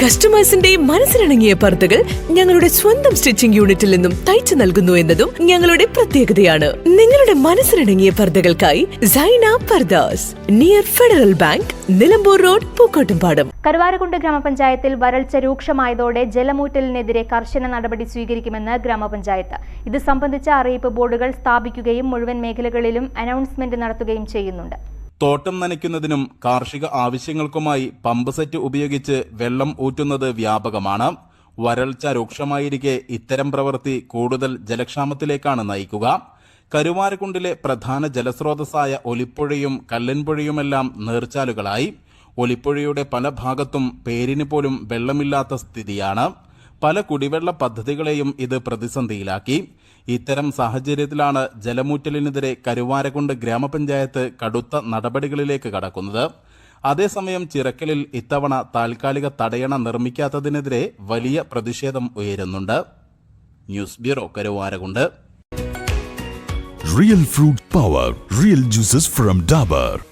കസ്റ്റമേഴ്സിന്റെ മനസ്സിലിണങ്ങിയ പർദ്ദകൾ ഞങ്ങളുടെ സ്വന്തം സ്റ്റിച്ചിംഗ് യൂണിറ്റിൽ നിന്നും തയ്ച്ചു നൽകുന്നു എന്നതും ഞങ്ങളുടെ പ്രത്യേകതയാണ്. നിങ്ങളുടെ മനസ്സിലിണങ്ങിയ പർദ്ദകൾക്കായി Saina Pardas near Federal Bank Nilambur road Pookkottumpadam. Karuvarakundu ഗ്രാമപഞ്ചായത്തിൽ വരൾച്ച രൂക്ഷമായതോടെ ജലമൂറ്റലിനെതിരെ കർശന നടപടി സ്വീകരിക്കുമെന്ന് ഗ്രാമപഞ്ചായത്ത്. ഇത് സംബന്ധിച്ച അറിയിപ്പ് ബോർഡുകൾ സ്ഥാപിക്കുകയും മുഴുവൻ മേഖലകളിലും അനൗൺസ്മെന്റ് നടത്തുകയും ചെയ്യുന്നുണ്ട്. തോട്ടം നനയ്ക്കുന്നതിനും കാർഷിക ആവശ്യങ്ങൾക്കുമായി പമ്പ് സെറ്റ് ഉപയോഗിച്ച് വെള്ളം ഊറ്റുന്നത് വ്യാപകമാണ്. വരൾച്ച രൂക്ഷമായിരിക്കെ ഇത്തരം പ്രവൃത്തി കൂടുതൽ ജലക്ഷാമത്തിലേക്കാണ് നയിക്കുക. കരുവാരക്കുണ്ടിലെ പ്രധാന ജലസ്രോതസ്സായ ഒലിപ്പുഴയും കല്ലൻപുഴയുമെല്ലാം നീർച്ചാലുകളായി. ഒലിപ്പുഴയുടെ പല ഭാഗത്തും പേരിന് പോലും വെള്ളമില്ലാത്ത സ്ഥിതിയാണ്. പല കുടിവെള്ള പദ്ധതികളെയും ഇത് പ്രതിസന്ധിയിലാക്കി. ഇത്തരം സാഹചര്യത്തിലാണ് ജലമൂറ്റലിനെതിരെ കരുവാരക്കുണ്ട് ഗ്രാമപഞ്ചായത്ത് കടുത്ത നടപടികളിലേക്ക് കടക്കുന്നത്. അതേസമയം ചിറക്കലിൽ ഇത്തവണ താൽക്കാലിക തടയണ നിർമ്മിക്കാത്തതിനെതിരെ വലിയ പ്രതിഷേധം ഉയരുന്നുണ്ട്. News bureau Karuvarakundu. Real fruit power real juices from Dabur.